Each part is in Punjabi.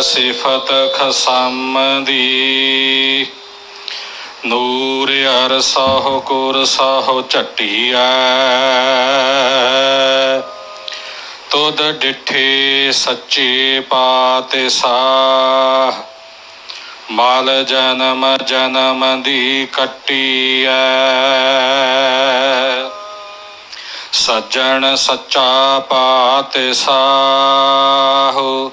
ਸਿਫਤ ਖਸਮ ਦੀ ਨੂਰ ਅਰ ਸਹੁ ਕੁਰ ਸਹੁ ਝਟੀਐ। ਤੁਧ ਡਿਠੇ ਸੱਚੇ ਪਾਤਿ ਸਾਹ ਮਾਲ ਜਨਮ ਜਨਮ ਦੀ ਕੱਟੀਐ। ਸੱਜਣ ਸੱਚਾ ਪਾਤਿ ਸਾਹੁ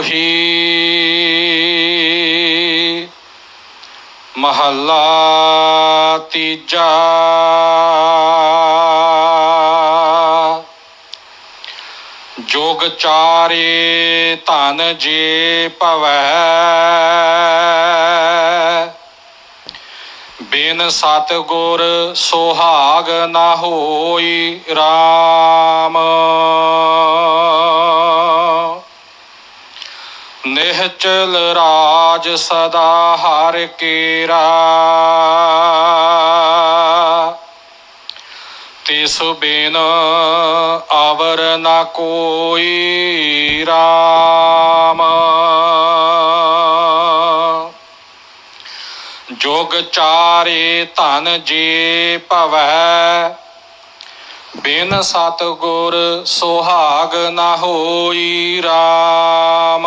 ਸੂਹੀ ਮਹੱਲਾ ਤੀਜਾ। ਜੋਗ ਚਾਰੇ ਧਨ ਜੇ ਭਵੈ। ਬਿਨ ਸਤ ਗੁਰ ਸੁਹਾਗ ਨਾ ਹੋਈ RAM ਨਿਹਚਲ ਰਾਜ ਸਦਾ ਹਰ ਕੇਰਾ। ਤਿਸ ਬਿਨ ਅਵਰ ਨਾ ਕੋਈ ਰਾਮ। ਜੋਗ ਚਾਰੇ ਧਨ ਜੇ ਭਵੈ। ਬਿਨ ਸਤ ਗੁਰ ਸੁਹਾਗ ਨਾ ਹੋਈ RAM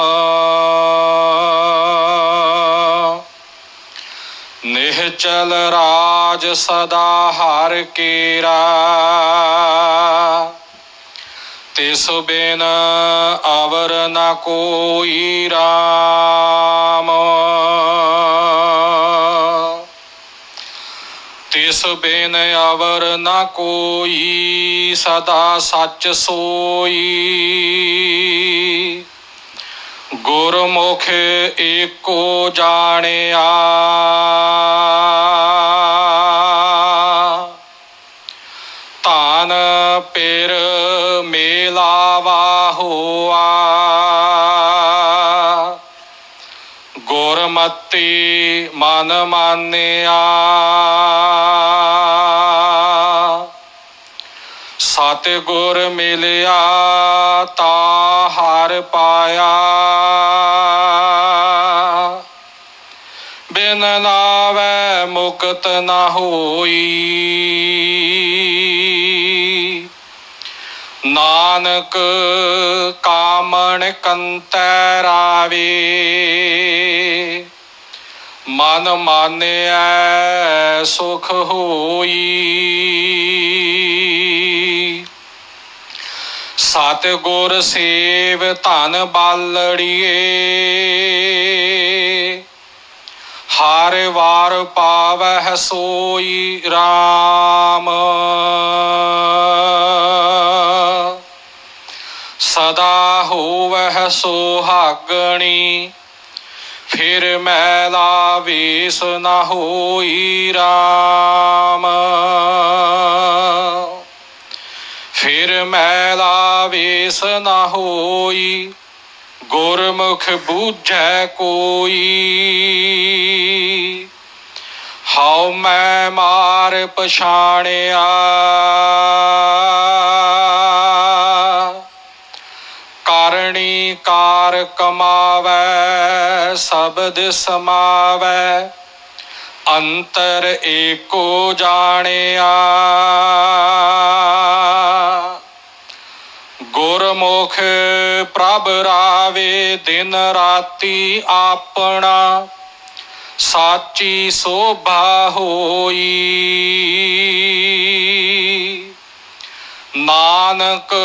ਨਿਹਚਲ ਰਾਜ ਸਦਾ ਹਰ ਕੇਰਾ। ਤਿਸ ਬਿਨ ਅਵਰ ਨ ਕੋਈ RAM ਤਿਸ ਬਿਨ ਅਵਰ ਨ ਕੋਈ ਸਦਾ ਸੱਚ ਸੋਈ। ਗੁਰਮੁਖ ਏਕੋ ਜਾਣਿਆ। ਧਨ ਪਿਰ ਮੇਲਾਵਾ ਹੋਆ। ਗੁਰਮਤੀ ਮਨ ਮਾਨਿਆ। ਸਤ ਗੁਰ ਮਿਲਿਆ ਤਾ ਹਰ ਪਾਇਆ ਬਿਨ ਨਾਵੈ ਮੁਕਤ ਨਾ ਹੋਈ। ਨਾਨਕ ਕਾਮਣ ਕੰਤੈ ਰਾਵੇ। ਮਨ ਮਾਨਿਐ ਸੁਖ ਹੋਈ। ਸਤ ਗੁਰ ਸੇਵ ਧਨ ਬਾਲੜੀਏ। ਹਰ ਵਾਰ ਪਾਵਹਿ ਸੋਈ RAM ਸਦਾ ਹੋਵਹਿ ਸੁਹਾਗਣੀ, ਫਿਰ ਮੈਲਾ ਵੇਸ ਨਾ ਹੋਈ RAM ਫਿਰ ਮੈਲਾ ਵੇਸ ਨਾ ਹੋਈ ਗੁਰਮੁਖ ਬੂਝੈ ਕੋਈ। ਹਉ ਮੈਂ ਮਾਰ ਪਛਾਣਿਆ। ਕਰਣੀ ਕਾਰ ਕਮਾਵੈ ਸ਼ਬਦ ਸਮਾਵੈ ਅੰਤਰ ਏਕੋ ਜਾਣਿਆ। ਗੁਰਮੁਖ ਪ੍ਰਭ ਰਾਵੇ, ਦਿਨ ਰਾਤੀ ਆਪਣਾ, ਸਾਚੀ ਸੋਭਾ ਹੋਈ। ਨਾਨਕ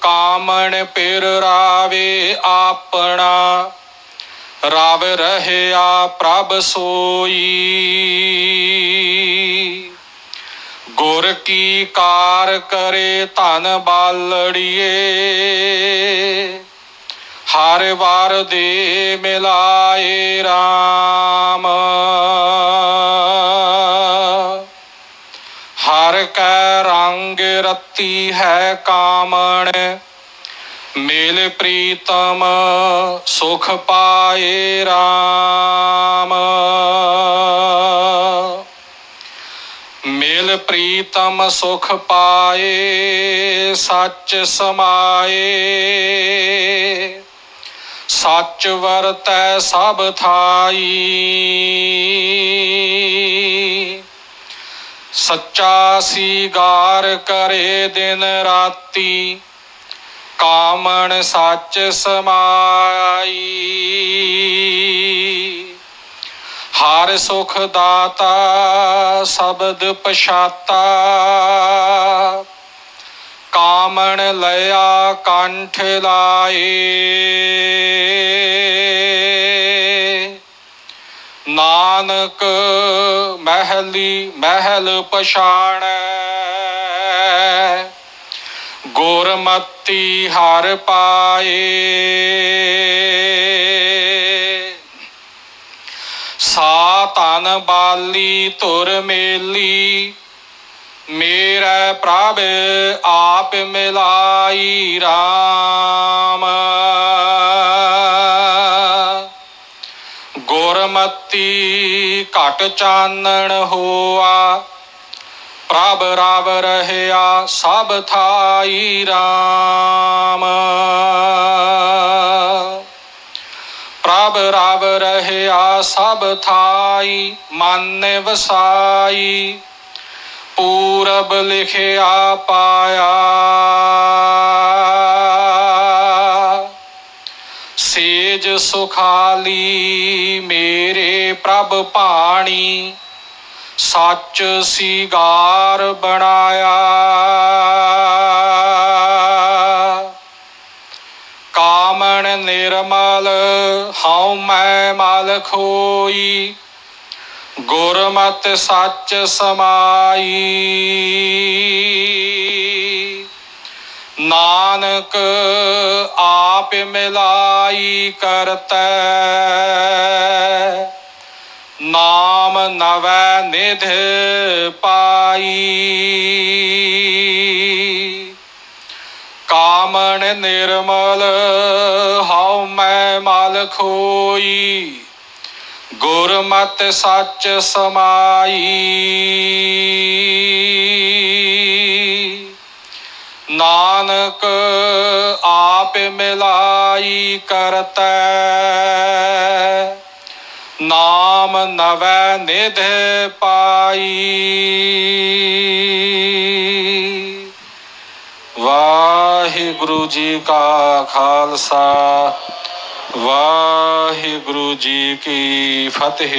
ਕਾਮਣ ਪਿਰ ਰਾਵੇ ਆਪਣਾ, ਰਵ ਰਹਿਆ ਪ੍ਰਭ ਸੋਈ। ਕੀ ਕਾਰ ਕਰੇ ਧਨ ਬਾਲੜੀਏ? ਹਰ ਵਾਰ ਦੇ ਮਿਲਾਏ RAM ਹਰ ਕੈ ਰੰਗ ਰਤੀ ਹੈ ਕਾਮਣ, ਮੇਲ ਪ੍ਰੀਤਮ ਸੁਖ ਪਾਏ RAM ਮੇਲ ਪ੍ਰੀਤਮ ਸੁਖ ਪਾਏ, ਸੱਚ ਸਮਾਏ। ਸੱਚ ਵਰਤੈ ਸਭ ਥਾਈ। ਸੱਚਾ ਸੀਗਾਰ ਕਰੇ ਦਿਨ ਰਾਤੀ, ਕਾਮਣ ਸੱਚ ਸਮਾਈ। ਹਰ ਸੁਖ ਦਾਤਾ ਸ਼ਬਦ ਪਛਾਤਾ। ਕਾਮਣ ਲਿਆ ਕੰਠ ਲਾਏ। ਨਾਨਕ ਮਹਿਲੀ ਮਹਿਲ ਪਛਾਣ। ਗੁਰਮਤੀ ਹਰ ਪਾਏ। ਸਾ ਤਨ ਬਾਲੀ ਤੁਰ ਮੇਲੀ, ਮੇਰਾ ਪ੍ਰਭ ਆਪ ਮਿਲਾਈ RAM ਗੁਰਮਤੀ ਘਟ ਚਾਨਣ ਹੋਆ, ਪ੍ਰਭ ਰਾਵ ਰਹਿਆ ਸਭ ਥਾਈ RAM ਪ੍ਰਭ ਰਵ ਰਹਿਆ ਸਭ ਥਾਈ ਮਨ ਵਸਾਈ ਪੂਰਬ ਲਿਖਿਆ ਪਾਇਆ ਸੇਜ ਸੁਖਾਲੀ ਮੇਰੇ ਪ੍ਰਭ ਪਾਣੀ ਸੱਚ ਸੀਗਾਰ ਬਣਾਇਆ ਕਾਮਣ ਮਲ, ਹਉ ਮੈਂ ਮਲ ਖੋਈ, ਗੁਰਮਤਿ ਸੱਚ ਸਮਾਈ। ਨਾਨਕ ਆਪ ਮਿਲਾਈ ਕਰਤੈ, ਨਾਮ ਨਵੈ ਨਿਧ ਪਾਈ। ਕਾਮਣ ਨਿਰਮਲ ਖੋਈ। ਗੁਰਮਤਿ ਸੱਚ ਸਮਾਈ। ਨਾਨਕ ਆਪ ਮਿਲਾਈ ਕਰਤੈ। ਨਾਮ ਨਵੈ ਨਿਧ ਪਾਈ। ਵਾਹਿਗੁਰੂ ਜੀ ਕਾ ਖਾਲਸਾ। ਵਾਹਿਗੁਰੂ ਜੀ ਕੀ ਫਤਿਹ।